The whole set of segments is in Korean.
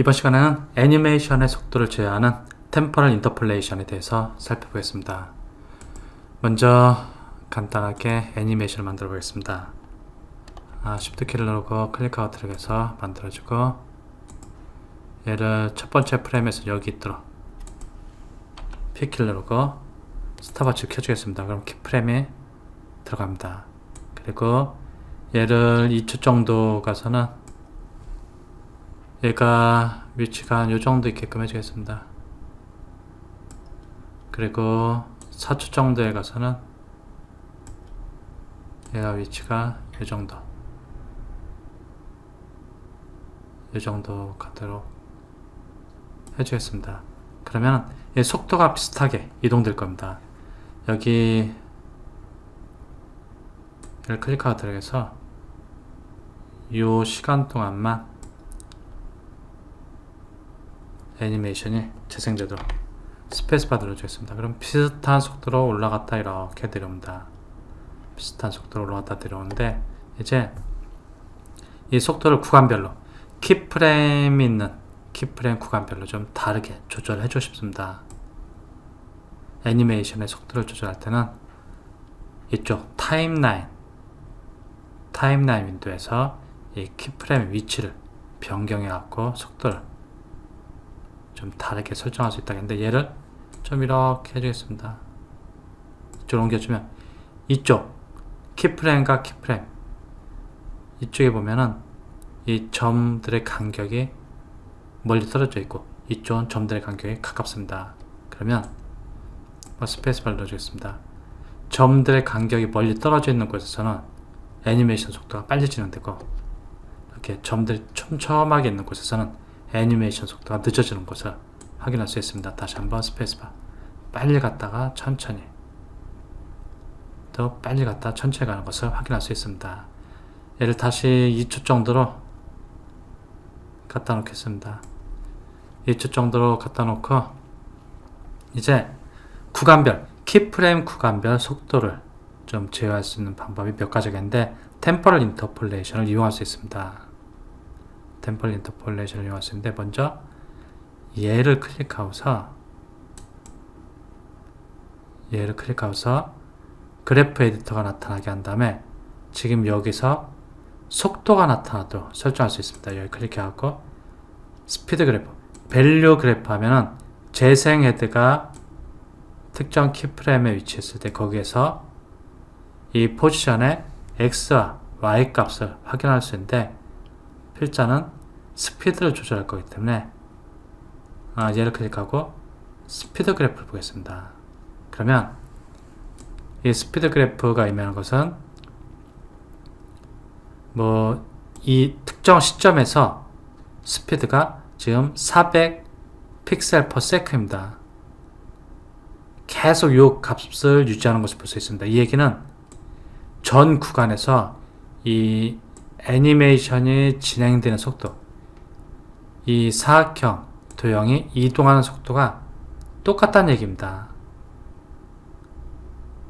이번 시간에는 애니메이션의 속도를 제어하는 템포럴 인터폴레이션에 대해서 살펴보겠습니다. 먼저 간단하게 애니메이션을 만들어 보겠습니다. 아, Shift 키를 누르고 클릭하고 들어가서 만들어주고 얘를 첫 번째 프레임에서 여기 있도록 P 키를 누르고 스탑워치 켜주겠습니다. 그럼 키프레임이 들어갑니다. 그리고 얘를 2초 정도 가서는 얘가 위치가 한 요 정도 있게끔 해주겠습니다. 그리고 4초 정도에 가서는 얘가 위치가 요 정도 요 정도 가도록 해주겠습니다. 그러면 얘 속도가 비슷하게 이동될 겁니다. 여기 얘를 클릭하고 들어가서 요 시간 동안만 애니메이션이 재생되도록 스페이스바 눌러주겠습니다. 그럼 비슷한 속도로 올라갔다 이렇게 내려옵니다. 비슷한 속도로 올라갔다 내려오는데 이제 이 속도를 구간별로 키프레임이 있는 키프레임 구간별로 좀 다르게 조절해 주고 싶습니다. 애니메이션의 속도를 조절할 때는 이쪽 타임라인 타임라인 윈도에서 이 키프레임 위치를 변경해 갖고 속도를 좀 다르게 설정할 수 있다. 근데 얘를 좀 이렇게 해주겠습니다. 이쪽으로 옮겨주면 이쪽 키프레임과 키프레임. 이쪽에 보면은 이 점들의 간격이 멀리 떨어져 있고 이쪽은 점들의 간격이 가깝습니다. 그러면 뭐 스페이스바를 넣어주겠습니다. 점들의 간격이 멀리 떨어져 있는 곳에서는 애니메이션 속도가 빨리 진행되고 이렇게 점들이 촘촘하게 있는 곳에서는 애니메이션 속도가 늦어지는 것을 확인할 수 있습니다. 다시 한번 스페이스바 빨리 갔다가 천천히 더 빨리 갔다 천천히 가는 것을 확인할 수 있습니다. 얘를 다시 2초 정도로 갖다 놓겠습니다. 2초 정도로 갖다 놓고 이제 구간별 키프레임 구간별 속도를 좀 제어할 수 있는 방법이 몇 가지가 있는데 템포럴 인터폴레이션을 이용할 수 있습니다. 템포럴 인터폴레이션을 이용할 수 있는데 먼저 얘를 클릭하고서 얘를 클릭하고서 그래프 에디터가 나타나게 한 다음에 지금 여기서 속도가 나타나도록 설정할 수 있습니다. 여기 클릭해갖고 스피드 그래프, 밸류 그래프 하면은 재생 헤드가 특정 키프레임에 위치했을 때 거기에서 이 포지션의 x와 y 값을 확인할 수 있는데 필자는 스피드를 조절할 거기 때문에 아, 얘를 클릭하고 스피드 그래프를 보겠습니다. 그러면 이 스피드 그래프가 의미하는 것은 뭐 이 특정 시점에서 스피드가 지금 400 픽셀 퍼 세크입니다. 계속 이 값을 유지하는 것을 볼 수 있습니다. 이 얘기는 전 구간에서 이 애니메이션이 진행되는 속도, 이 사각형 도형이 이동하는 속도가 똑같다는 얘기입니다.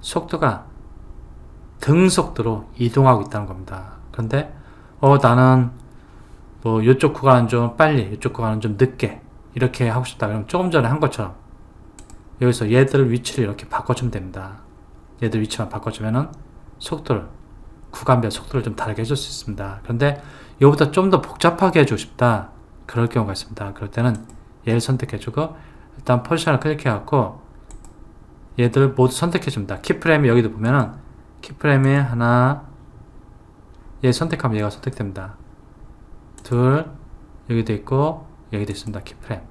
속도가 등속도로 이동하고 있다는 겁니다. 그런데 어 나는 뭐 이쪽 구간은 좀 빨리, 이쪽 구간은 좀 늦게 이렇게 하고 싶다. 그러면 조금 전에 한 것처럼 여기서 얘들 위치를 이렇게 바꿔주면 됩니다. 얘들 위치만 바꿔주면은 속도를 구간별 속도를 좀 다르게 해줄 수 있습니다. 그런데 이거보다 좀 더 복잡하게 해주고 싶다. 그럴 경우가 있습니다. 그럴 때는 얘를 선택해주고 일단 포지션을 클릭해갖고 얘들 모두 선택해줍니다. 키프레임이 여기도 보면은 키프레임이 하나 얘 선택하면 얘가 선택됩니다. 둘 여기도 있고 여기도 있습니다. 키프레임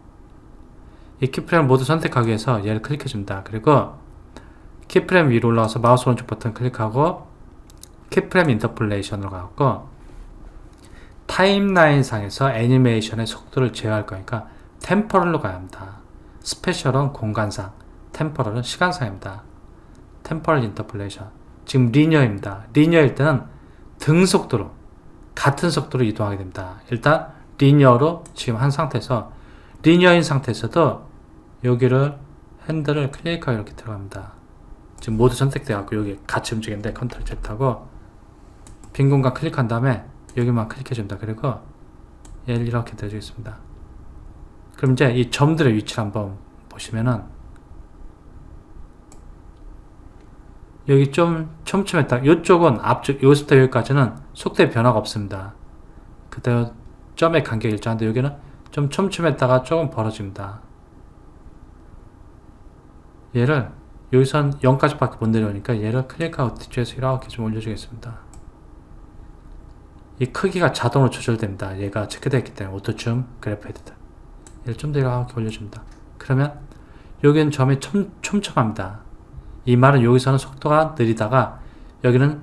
이 키프레임 모두 선택하기 위해서 얘를 클릭해줍니다. 그리고 키프레임 위로 올라가서 마우스 오른쪽 버튼 클릭하고 키프레임 인터폴레이션으로 가고 타임라인 상에서 애니메이션의 속도를 제어할 거니까 템포럴로 가야 합니다. 스페셜은 공간상, 템포럴은 시간상입니다. 템포럴 인터폴레이션. 지금 리니어입니다. 리니어일 때는 등 속도로 같은 속도로 이동하게 됩니다. 일단 리니어로 지금 한 상태에서 리니어인 상태에서도 여기를 핸들을 클릭하고 이렇게 들어갑니다. 지금 모두 선택돼 갖고 여기 같이 움직이는데 컨트롤 Z하고 빈 공간 클릭한 다음에 여기만 클릭해 줍니다. 그리고 얘를 이렇게 내주겠습니다. 그럼 이제 이 점들의 위치를 한번 보시면은 여기 좀 촘촘했다. 이쪽은 앞쪽 여기서부터 여기까지는 속도의 변화가 없습니다. 그대로 점의 간격이 일정한데 여기는 좀 촘촘했다가 조금 벌어집니다. 얘를 여기선 0까지 밖에 못 내려오니까 얘를 클릭하고 뒤쪽에서 이렇게 좀 올려주겠습니다. 이 크기가 자동으로 조절됩니다. 얘가 체크되었기 때문에 오토줌 그래프 에디터 얘를 좀 더 이렇게 올려줍니다. 그러면 여기는 점이 촘, 촘촘합니다. 이 말은 여기서는 속도가 느리다가 여기는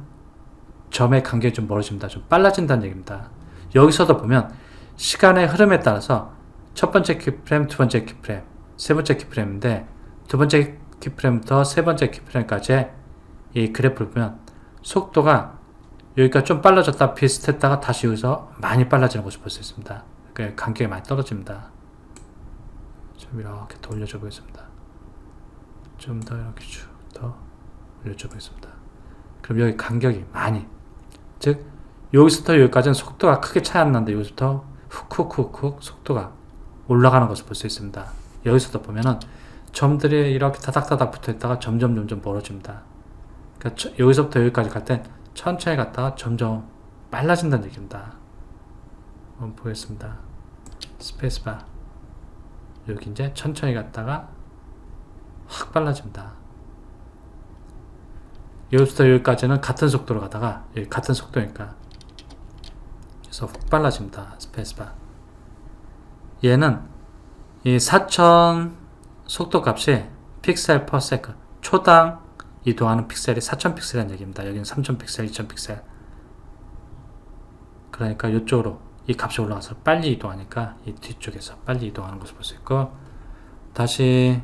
점의 간격이 좀 멀어집니다. 좀 빨라진다는 얘기입니다. 여기서도 보면 시간의 흐름에 따라서 첫 번째 키프레임, 두 번째 키프레임, 세 번째 키프레임인데 두 번째 키프레임부터 세 번째 키프레임까지 이 그래프를 보면 속도가 여기가 좀 빨라졌다 비슷했다가 다시 여기서 많이 빨라지는 것을 볼 수 있습니다. 그 간격이 많이 떨어집니다. 좀 이렇게 더 올려줘 보겠습니다. 좀 더 이렇게 쭉 더 올려줘 보겠습니다. 그럼 여기 간격이 많이 즉 여기서부터 여기까지는 속도가 크게 차이 안 나는데 여기서부터 훅훅훅훅 속도가 올라가는 것을 볼 수 있습니다. 여기서도 보면은 점들이 이렇게 다닥다닥 붙어 있다가 점점 점점 멀어집니다. 그러니까 저- 여기서부터 여기까지 갈 땐 천천히 갔다가 점점 빨라진다는 얘기입니다. 한번 보겠습니다. 스페이스바 여기 이제 천천히 갔다가 확 빨라집니다. 여기부터 여기까지는 같은 속도로 가다가 여기 같은 속도니까 그래서 훅 빨라집니다. 스페이스바 얘는 이 4000 속도 값이 픽셀 퍼 세컨 초당 이동하는 픽셀이 4000 픽셀이라는 얘기입니다. 여기는 3000 픽셀, 2000 픽셀 그러니까 이쪽으로 이 값이 올라가서 빨리 이동하니까 이 뒤쪽에서 빨리 이동하는 것을 볼 수 있고 다시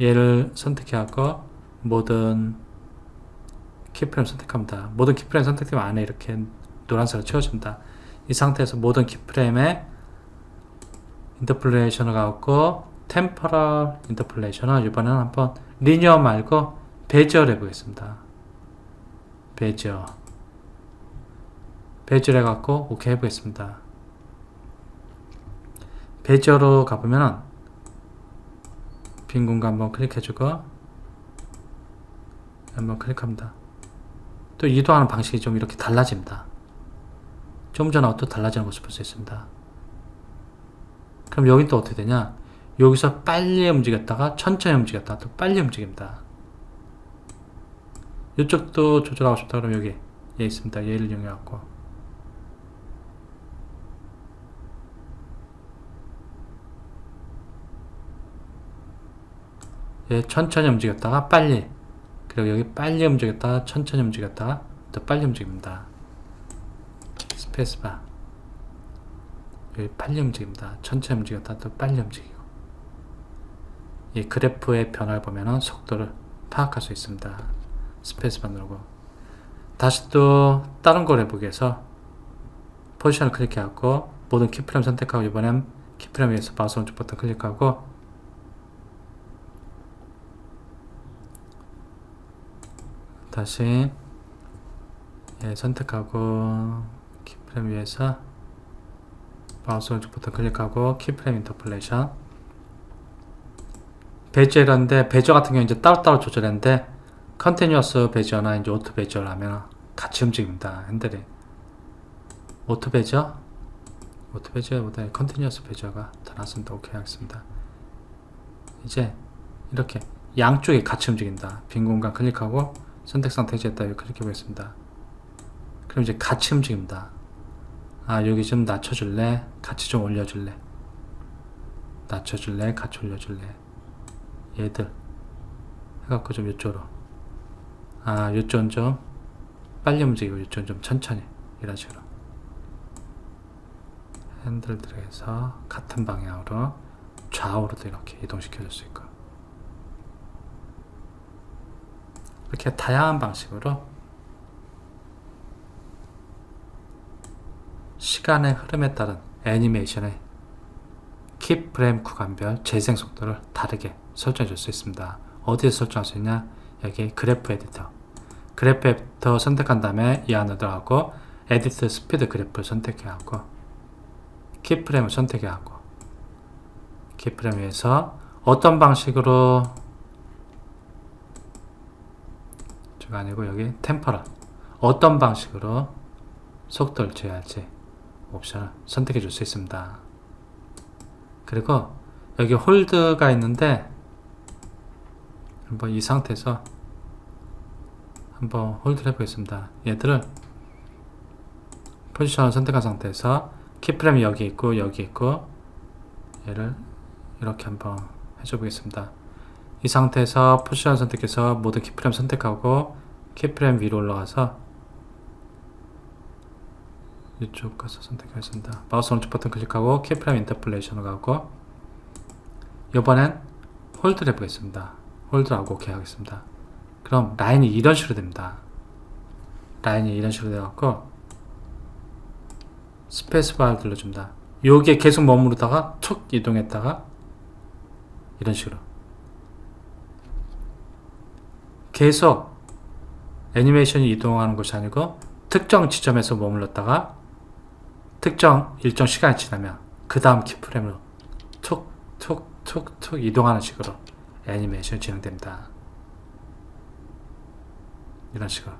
얘를 선택하고 모든 키프레임 선택합니다. 모든 키프레임 선택되면 안에 이렇게 노란색으로 채워집니다. 이 상태에서 모든 키프레임에 인터폴레이션을 가고 템퍼럴 인터폴레이션을 이번에는 한번 리니어 말고 베지어를 해보겠습니다. 베지어 베지어를 해갖고 오케이 해 보겠습니다. 베지어로 가보면은 빈 공간 한번 클릭해 주고 한번 클릭합니다. 또 이동하는 방식이 좀 이렇게 달라집니다. 좀 전하고 또 달라지는 것을 볼 수 있습니다. 그럼 여긴 또 어떻게 되냐? 여기서 빨리 움직였다가 천천히 움직였다가 또 빨리 움직입니다. 이쪽도 조절하고 싶다 그러면 여기 얘 있습니다. 얘를 이용해갖고 얘 천천히 움직였다가 빨리 그리고 여기 빨리 움직였다가 천천히 움직였다가 또 빨리 움직입니다. 스페이스바 여기 빨리 움직입니다. 천천히 움직였다가 또 빨리 움직이고 이 그래프의 변화를 보면은 속도를 파악할 수 있습니다. 스페이스바 누르고. 다시 또 다른 걸 해보기 위해서 포지션을 클릭해갖고 모든 키프레임 선택하고 이번엔 키프레임 위에서 마우스 오른쪽 버튼 클릭하고 다시 예, 선택하고 키프레임 위에서 마우스 오른쪽 버튼 클릭하고 키프레임 인터폴레이션. 베지어라는데 베지어 같은 경우 이제 따로따로 조절했는데 컨티뉴어스 베지어나 이제 오토 베지어를 하면 같이 움직입니다. 핸들이. 오토 베지어? 오토 베지어보다 컨티뉴어스 베지어가 더 낫습니다. 오케이 하겠습니다. 이제 이렇게 양쪽이 같이 움직인다. 빈 공간 클릭하고 선택상 대지했다 여기 클릭해 보겠습니다. 그럼 이제 같이 움직입니다. 아 여기 좀 낮춰줄래? 같이 좀 올려줄래? 낮춰줄래? 같이 올려줄래? 얘들 해갖고 좀 이쪽으로 아 이쪽은 좀 빨리 움직이고 이쪽은 좀 천천히 이런 식으로 핸들 들어서 같은 방향으로 좌우로도 이렇게 이동시켜 줄 수 있고 이렇게 다양한 방식으로 시간의 흐름에 따른 애니메이션의 키프레임 구간별 재생 속도를 다르게 설정해 줄 수 있습니다. 어디에 설정할 수 있냐? 여기 그래프 에디터. 그래프 에디터 선택한 다음에 이 안에 들어가고 에디트 스피드 그래프를 선택해 하고 키프레임을 선택해 하고 키프레임 위에서 어떤 방식으로 저가 아니고 여기 템퍼럴 어떤 방식으로 속도를 제어할지 옵션을 선택해 줄 수 있습니다. 그리고 여기 홀드가 있는데 한번 이 상태에서 한번 홀드를 해보겠습니다. 얘들을 포지션을 선택한 상태에서 키프레임이 여기 있고 여기 있고 얘를 이렇게 한번 해줘 보겠습니다. 이 상태에서 포지션 선택해서 모든 키프레임 선택하고 키프레임 위로 올라가서 이쪽 가서 선택하겠습니다. 마우스 오른쪽 버튼 클릭하고 키프레임 인터폴레이션을 가고 이번엔 홀드를 해보겠습니다. 홀드하고 오케이 하겠습니다. 그럼 라인이 이런 식으로 됩니다. 라인이 이런 식으로 돼갖고 스페이스바를 눌러줍니다. 요게 계속 머무르다가 툭 이동했다가 이런 식으로 계속 애니메이션이 이동하는 것이 아니고 특정 지점에서 머물렀다가 특정 일정 시간이 지나면 그 다음 키프레임으로 툭툭툭툭 이동하는 식으로 애니메이션이 진행됩니다. 이런 식으로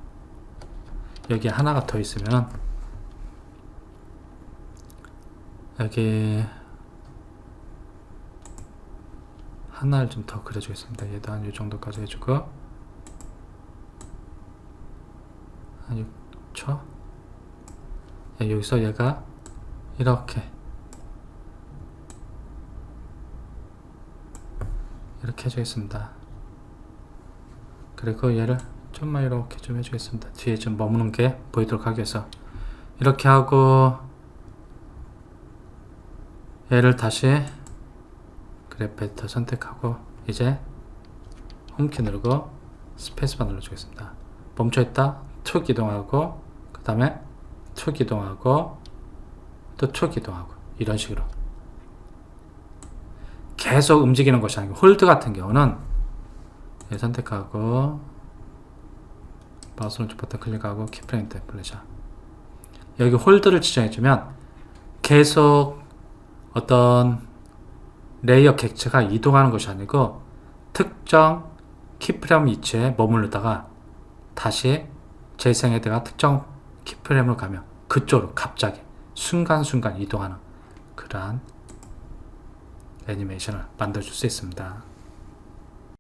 여기 하나가 더 있으면 여기 하나를 좀 더 그려주겠습니다. 얘도 한이 정도까지 해주고 한 6초 예, 여기서 얘가 이렇게 이렇게 해주겠습니다. 그리고 얘를 좀만 이렇게 좀 해주겠습니다. 뒤에 좀 머무는 게 보이도록 하기 위해서 이렇게 하고 얘를 다시 그래프터 선택하고 이제 홈키 누르고 스페이스바 눌러주겠습니다. 멈춰있다 툭 이동하고 그 다음에 툭 이동하고 또툭 이동하고 이런 식으로 계속 움직이는 것이 아니고 홀드 같은 경우는 얘 선택하고 마우스 오른쪽 버튼 클릭하고 키프레임 템플레이션 여기 홀드를 지정해주면 계속 어떤 레이어 객체가 이동하는 것이 아니고 특정 키프레임 위치에 머무르다가 다시 재생헤드가 특정 키프레임으로 가면 그쪽으로 갑자기 순간순간 이동하는 그러한 애니메이션을 만들어줄 수 있습니다.